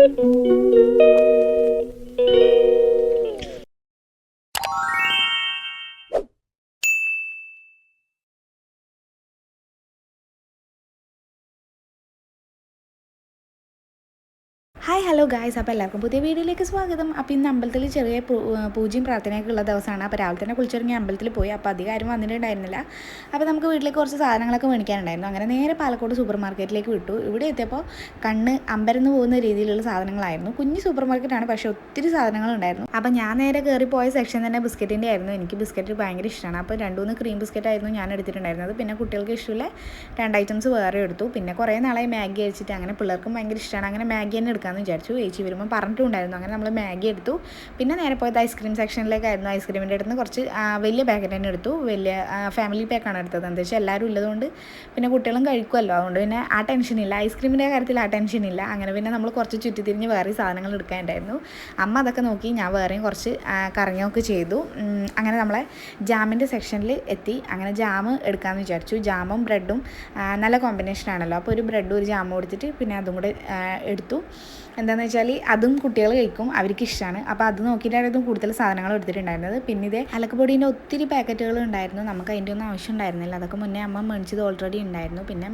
Thank you. Hi hello guys അപ്പോൾ എല്ലാവർക്കും പുതിയ വീഡിയോയിലേക്ക് സ്വാഗതം. അപ്പോൾ ഇന്ന് അമ്പലത്തിൽ ചെറിയ പൂജയും പ്രാർത്ഥനയൊക്കെ ഉള്ള ദിവസമാണ്. അപ്പോൾ രാവിലെ തന്നെ കുളിച്ചിറങ്ങി അമ്പലത്തിൽ പോയി. അപ്പോൾ അധികം ആരും വന്നിട്ടുണ്ടായിരുന്നില്ല. അപ്പോൾ നമുക്ക് വീട്ടിലേക്ക് കുറച്ച് സാധനങ്ങളൊക്കെ മേടിക്കാനുണ്ടായിരുന്നു. അങ്ങനെ നേരെ പാലക്കോട് സൂപ്പർ മാർക്കറ്റിലേക്ക് വിട്ടു. ഇവിടെ എത്തിയപ്പോൾ കണ്ണ് അമ്പരന്ന് പോകുന്ന രീതിയിലുള്ള സാധനങ്ങളായിരുന്നു. കുഞ്ഞ് സൂപ്പർ മാർക്കറ്റാണ് പക്ഷേ ഒത്തിരി സാധനങ്ങളുണ്ടായിരുന്നു. അപ്പോൾ ഞാൻ നേരെ കയറി പോയ സെക്ഷൻ തന്നെ ബിസ്ക്കറ്റിന്റെ ആയിരുന്നു. എനിക്ക് ബിസ്ക്കറ്റ് ഭയങ്കര ഇഷ്ടമാണ് അപ്പോൾ രണ്ട് മൂന്ന് ക്രീം ബിസ്ക്കറ്റ് ആയിരുന്നു ഞാൻ എടുത്തിട്ടുണ്ടായിരുന്നത്. പിന്നെ കുട്ടികൾക്ക് ഇഷ്ടമുള്ള രണ്ട് ഐറ്റംസ് വേറെ എടുത്തു. പിന്നെ കുറേ നാളായി മാഗി അഴിച്ചിട്ട് അങ്ങനെ പിള്ളേർക്കും ഭയങ്കര ഇഷ്ടമാണ് അങ്ങനെ മാഗി തന്നെ എടുക്കാമെന്ന് വിചാരിച്ചു. ചേച്ചി വരുമ്പോൾ പറഞ്ഞിട്ടുണ്ടായിരുന്നു. അങ്ങനെ നമ്മൾ മാഗി എടുത്തു. പിന്നെ നേരെ പോയത് ഐസ്ക്രീം സെക്ഷനിലേക്കായിരുന്നു ഐസ്ക്രീമിന്റെ അടുത്ത് കുറച്ച് വലിയ പാക്കറ്റ് തന്നെ എടുത്തു. വലിയ ഫാമിലി പാക്കാണ് എടുത്തത്. എന്താ വെച്ചാൽ എല്ലാവരും ഉള്ളതുകൊണ്ട് പിന്നെ കുട്ടികളും കഴിക്കുമല്ലോ അതുകൊണ്ട് പിന്നെ ആ ടെൻഷനില്ല ഐസ്ക്രീമിന്റെ കാര്യത്തിൽ ആ ടെൻഷനില്ല അങ്ങനെ പിന്നെ നമ്മൾ കുറച്ച് ചുറ്റിത്തിരിഞ്ഞ് വേറെ സാധനങ്ങൾ എടുക്കാനുണ്ടായിരുന്നു. അമ്മ അതൊക്കെ നോക്കി. ഞാൻ വേറെയും കുറച്ച് കറങ്ങുകയൊക്കെ ചെയ്തു. അങ്ങനെ നമ്മളെ ജാമിന്റെ സെക്ഷനിൽ എത്തി. അങ്ങനെ ജാം എടുക്കാമെന്ന് വിചാരിച്ചു. ജാമും ബ്രെഡും നല്ല കോമ്പിനേഷൻ ആണല്ലോ. അപ്പോൾ ഒരു ബ്രെഡും ഒരു ജാമും എടുത്തിട്ട് പിന്നെ അതും കൂടെ എടുത്തു. എന്താണെന്ന് വെച്ചാൽ അതും കുട്ടികൾ കഴിക്കും അവർക്ക് ഇഷ്ടമാണ് അപ്പോൾ അത് നോക്കിയിട്ടായിരുന്നു കൂടുതൽ സാധനങ്ങൾ എടുത്തിട്ടുണ്ടായിരുന്നത്. പിന്നെ ഇതേ അലക്കപ്പൊടീന്റെ ഒത്തിരി പാക്കറ്റുകൾ ഉണ്ടായിരുന്നു. നമുക്ക് അതിന്റെ ഒന്നും ആവശ്യം ഉണ്ടായിരുന്നില്ല. അതൊക്കെ മുന്നേ അമ്മ മേടിച്ചത് ഓൾറെഡി ഉണ്ടായിരുന്നു. പിന്നെ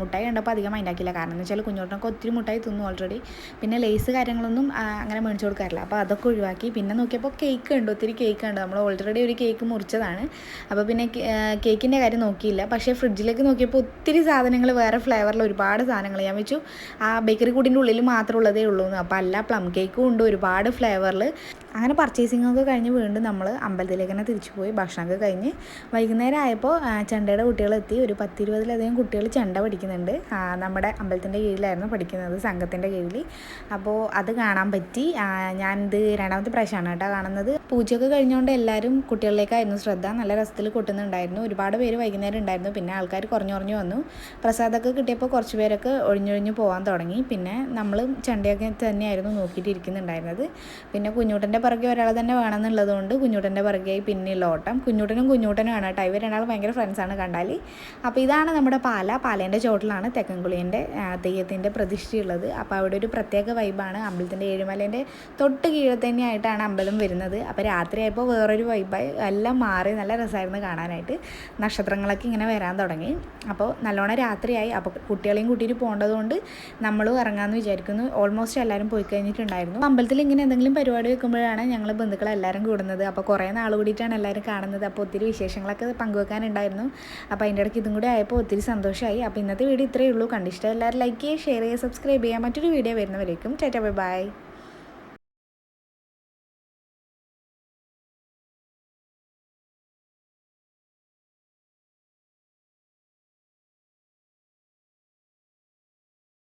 മുട്ടായി കണ്ടപ്പോൾ അധികം മൈൻഡാക്കില്ല കാരണം എന്ന് വെച്ചാൽ കുഞ്ഞോട്ടൊക്കെ ഒത്തിരി മുട്ടായി തിന്നു ഓൾറെഡി പിന്നെ ലേസ് കാര്യങ്ങളൊന്നും അങ്ങനെ മേടിച്ചു കൊടുക്കാറില്ല. അപ്പോൾ അതൊക്കെ ഒഴിവാക്കി. പിന്നെ നോക്കിയപ്പോൾ കേക്ക് ഉണ്ട് ഒത്തിരി കേക്ക് ഉണ്ട് നമ്മൾ ഓൾറെഡി ഒരു കേക്ക് മുറിച്ചതാണ്. അപ്പോൾ പിന്നെ കേക്കിന്റെ കാര്യം നോക്കിയില്ല. പക്ഷേ ഫ്രിഡ്ജിലേക്ക് നോക്കിയപ്പോൾ ഒത്തിരി സാധനങ്ങൾ വേറെ ഫ്ലേവറിൽ ഒരുപാട് സാധനങ്ങൾ ഞാൻ വെച്ചു. ആ ബേക്കറി കൂടിന്റെ ഉള്ളിൽ മാത്രമുള്ളതേ ഉള്ളൂ അപ്പം അല്ല പ്ലം കേക്കും ഉണ്ട് ഒരുപാട് ഫ്ലേവറിൽ അങ്ങനെ പർച്ചേസിംഗ് ഒക്കെ കഴിഞ്ഞ് വീണ്ടും നമ്മൾ അമ്പലത്തിലേക്ക് തന്നെ തിരിച്ചു പോയി. ഭക്ഷണമൊക്കെ കഴിഞ്ഞ് വൈകുന്നേരം ആയപ്പോൾ ചെണ്ടയുടെ കുട്ടികളെത്തി ഒരു പത്തിരുപതിലധികം കുട്ടികൾ ചെണ്ട പഠിക്കുന്നുണ്ട്. നമ്മുടെ അമ്പലത്തിന്റെ കീഴിലായിരുന്നു പഠിക്കുന്നത് സംഘത്തിന്റെ കീഴിൽ. അപ്പോൾ അത് കാണാൻ പറ്റി. ഞാനിത് രണ്ടാമത്തെ പ്രാവശ്യമാണ് കേട്ടോ കാണുന്നത്. പൂജയൊക്കെ കഴിഞ്ഞുകൊണ്ട് എല്ലാവരും കുട്ടികളിലേക്കായിരുന്നു ശ്രദ്ധ. നല്ല രസത്തിൽ കൊട്ടുന്നുണ്ടായിരുന്നു. ഒരുപാട് പേര് വൈകുന്നേരം ഉണ്ടായിരുന്നു. പിന്നെ ആൾക്കാർ കുറഞ്ഞു കുറഞ്ഞു വന്നു. പ്രസാദമൊക്കെ കിട്ടിയപ്പോൾ കുറച്ച് പേരൊക്കെ ഒഴിഞ്ഞൊഴിഞ്ഞ് പോകാൻ തുടങ്ങി. പിന്നെ നമ്മൾ ചെണ്ടയൊക്കെ തന്നെയായിരുന്നു നോക്കിയിട്ട് ഇരിക്കുന്നുണ്ടായിരുന്നത് പിന്നെ കുഞ്ഞൂട്ടന്റെ പിറകെ ഒരാൾ തന്നെ വേണമെന്നുള്ളത് കൊണ്ട് കുഞ്ഞൂട്ടന്റെ പിറകെയായി പിന്നെയുള്ള ഓട്ടം കുഞ്ഞൂട്ടനും കുഞ്ഞൂട്ടനും ആണ് കേട്ടോ. ഇവർ രണ്ടാൾ ഭയങ്കര ഫ്രണ്ട്സാണ് കണ്ടാൽ അപ്പോൾ ഇതാണ് നമ്മുടെ പാല. പാലേന്റെ ചോട്ടിലാണ് തെക്കൻകുളിയന്റെ തെയ്യത്തിന്റെ പ്രതിഷ്ഠയുള്ളത്. അപ്പോൾ അവിടെ ഒരു പ്രത്യേക വൈബാണ് അമ്പലത്തിന്റെ ഏഴുമലേന്റെ തൊട്ട് കീഴിൽ തന്നെയായിട്ടാണ് അമ്പലം വരുന്നത്. അപ്പോൾ രാത്രിയായപ്പോൾ വേറൊരു വൈബായി എല്ലാം മാറി നല്ല രസമായിരുന്നു കാണാനായിട്ട്. നക്ഷത്രങ്ങളൊക്കെ ഇങ്ങനെ വരാൻ തുടങ്ങി. അപ്പോൾ നല്ലോണം രാത്രിയായി. അപ്പോൾ കുട്ടികളെയും കൂട്ടിയിട്ട് പോകേണ്ടതുകൊണ്ട് നമ്മളും ഇറങ്ങാമെന്ന് വിചാരിക്കുന്നു. ഓൾമോസ്റ്റ് എല്ലാവരും പോയി കഴിഞ്ഞിട്ടുണ്ടായിരുന്നു. അമ്പലത്തിൽ ഇങ്ങനെ എന്തെങ്കിലും പരിപാടി വെക്കുമ്പോഴാണ് ഞങ്ങൾ ബന്ധുക്കളെല്ലാവരും കൂടുന്നത്. അപ്പോൾ കുറേ നാൾ കൂടിയിട്ടാണ് എല്ലാവരും കാണുന്നത്. അപ്പോൾ ഒത്തിരി വിശേഷങ്ങളൊക്കെ പങ്കുവെക്കാനുണ്ടായിരുന്നു. അപ്പോൾ അതിന്റെ ഇടയ്ക്ക് ഇതും കൂടി ആയപ്പോൾ ഒത്തിരി സന്തോഷമായി അപ്പോൾ ഇന്നത്തെ വീഡിയോ ഇത്രയേ ഉള്ളൂ. കണ്ടിഷ്ടം എല്ലാവരും ലൈക്ക് ചെയ്യുക ഷെയർ ചെയ്യുക സബ്സ്ക്രൈബ് ചെയ്യുക. മറ്റൊരു വീഡിയോ വരുന്നവരേക്കും. ചേട്ടാ ബൈ ബൈ